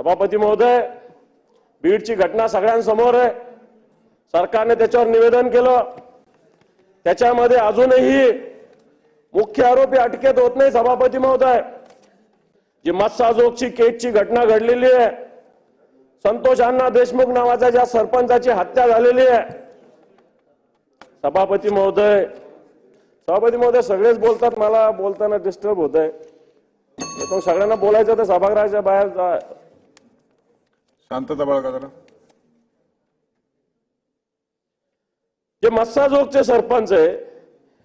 सभापती महोदय बीडची घटना सगळ्यांसमोर आहे. सरकारने त्याच्यावर निवेदन केलं. त्याच्यामध्ये अजूनही मुख्य आरोपी अटकेत होत नाही सभापती महोदय. जी मत्साजोगची केटची घटना घडलेली आहे. संतोष अण्णा देशमुख नावाच्या ज्या सरपंचाची हत्या झालेली आहे. सभापती महोदय सभापती महोदय सगळेच बोलतात मला बोलताना डिस्टर्ब होत आहे सगळ्यांना बोलायचं तर सभागृहाच्या बाहेर जा शांतता बाळगा जरा. जे मस्साजोगचे सरपंच आहे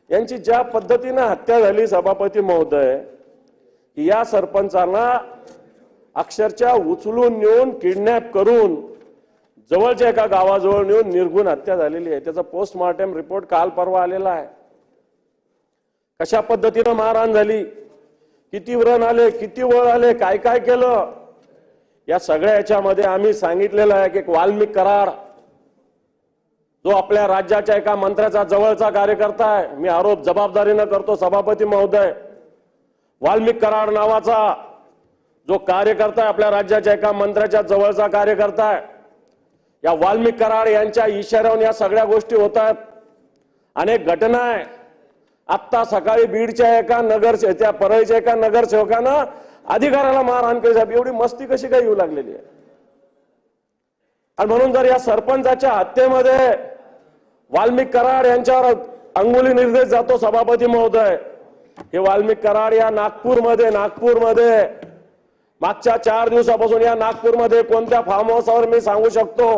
यांची ज्या पद्धतीनं हत्या झाली सभापती महोदय या सरपंचांना अक्षरशः उचलून नेऊन किडनॅप करून जवळच्या एका गावाजवळ नेऊन निर्गुण हत्या झालेली आहे. त्याचा पोस्टमॉर्टम रिपोर्ट काल परवा आलेला आहे. कशा पद्धतीनं मारहाण झाली? किती व्रण आले? किती वळ आले? काय काय केलं? या सगळ्या याच्यामध्ये आम्ही सांगितलेलं आहे की एक वाल्मिक करार जो आपल्या राज्याच्या एका मंत्र्याचा जवळचा कार्यकर्ता आहे मी आरोप जबाबदारीनं करतो सभापती महोदय. वाल्मिक कराड नावाचा जो कार्यकर्ता आहे आपल्या राज्याच्या एका मंत्र्याच्या जवळचा कार्यकर्ता आहे. या वाल्मिक कराड यांच्या इशाऱ्यावर या सगळ्या गोष्टी होत आहेत अनेक घटना आहे. आत्ता सकाळी बीडच्या एका नगर त्या परळीच्या एका नगरसेवकानं अधिकाराला मारहाण केली साहेब. एवढी मस्ती कशी काय येऊ लागलेली आहे? आणि म्हणून जर या सरपंचाच्या हत्येमध्ये वाल्मिक कराड यांच्यावर अंगुली निर्देश जातो सभापती महोदय. हे वाल्मिक कराड या नागपूरमध्ये नागपूरमध्ये मागच्या चार दिवसापासून या नागपूरमध्ये कोणत्या फार्म हाऊसवर मी सांगू शकतो?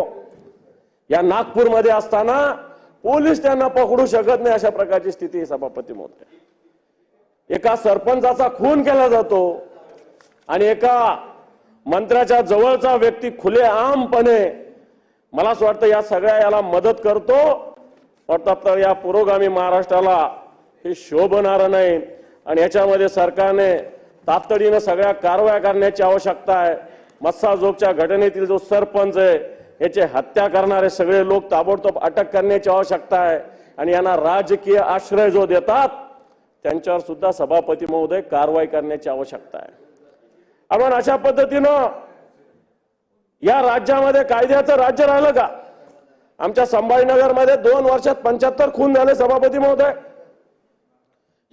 या नागपूरमध्ये असताना पोलीस त्यांना पकडू शकत नाही अशा प्रकारची स्थिती सभापती महोदय. एका सरपंचाचा खून केला जातो. आणि एका मंत्र्याच्या जवळचा व्यक्ती खुलेआमपणे मला असं वाटतं या सगळ्या याला मदत करतो. वाटतं तर या पुरोगामी महाराष्ट्राला हे शोभणारं नाही. आणि याच्यामध्ये सरकारने तातडीनं सगळ्या कारवाया करण्याची आवश्यकता आहे. मत्साजोगच्या घटनेतील जो सरपंच आहे याचे हत्या करणारे सगळे लोक ताबडतोब अटक करण्याची आवश्यकता आहे. आणि यांना राजकीय आश्रय जो देतात त्यांच्यावर सुद्धा सभापती महोदय कारवाई करण्याची आवश्यकता आहे. आपण अशा पद्धतीनं या राज्यामध्ये कायद्याचं राज्य राहिलं का? आमच्या संभाजीनगरमध्ये दोन वर्षात पंच्याहत्तर खून झाले सभापती महोदय.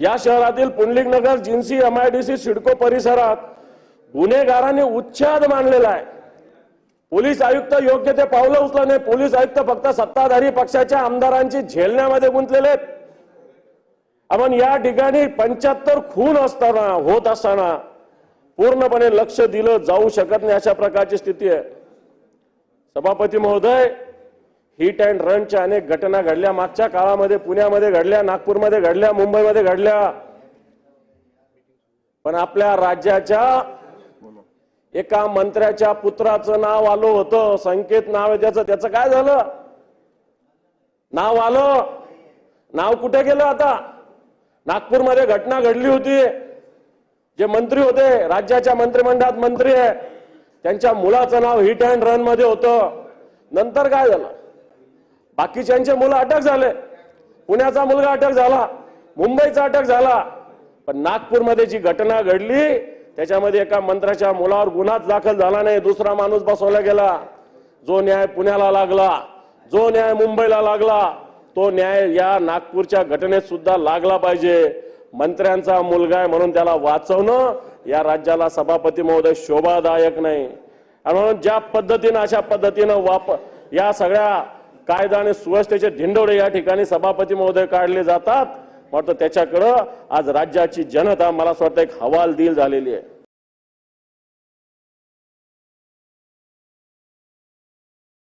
या शहरातील पुंडलिक नगर जिन्सी एमआयडीसी सिडको परिसरात गुन्हेगारांनी उच्छाद मानलेला आहे. पोलीस आयुक्त योग्य ते पावलं उचलं नाही. पोलीस आयुक्त फक्त सत्ताधारी पक्षाच्या आमदारांची झेलण्यामध्ये गुंतलेले आहेत. आपण या ठिकाणी पंच्याहत्तर खून असताना होत असताना पूर्णपणे लक्ष दिलं जाऊ शकत नाही अशा प्रकारची स्थिती आहे. सभापती महोदय हिट अँड रनच्या अनेक घटना घडल्या. मागच्या काळामध्ये पुण्यामध्ये घडल्या नागपूरमध्ये घडल्या मुंबईमध्ये घडल्या. पण आपल्या राज्याच्या एका मंत्र्याच्या पुत्राचं नाव आलं होतं. संकेत नाव आहे त्याचं. त्याचं काय झालं? नाव आलं. नाव कुठे गेलं आता? नागपूरमध्ये घटना घडली होती. जे मंत्री होते राज्याच्या मंत्रिमंडळात मंत्री आहे त्यांच्या मुलाचं नाव हिट अँड रनमध्ये होतं. नंतर काय झालं? बाकीच्यांचे मुलं अटक झाले. पुण्याचा मुलगा अटक झाला मुंबईचा अटक झाला. पण नागपूरमध्ये जी घटना घडली त्याच्यामध्ये एका मंत्र्याच्या मुलावर गुन्हाच दाखल झाला नाही दुसरा माणूस बसवला गेला. जो न्याय पुण्याला लागला जो न्याय मुंबईला लागला तो न्याय या नागपूरच्या घटनेत सुद्धा लागला पाहिजे. मंत्र्यांचा मुलगा आहे म्हणून त्याला वाचवणं या राज्याला सभापती महोदय शोभादायक नाही. आणि म्हणून ज्या पद्धतीनं अशा पद्धतीनं वाप या सगळ्या कायदा आणि सुव्यवस्थेचे धिंडोडे या ठिकाणी सभापती महोदय काढले जातात वाटतं त्याच्याकडं आज राज्याची जनता मला असं वाटतं एक हवालदिल झालेली आहे.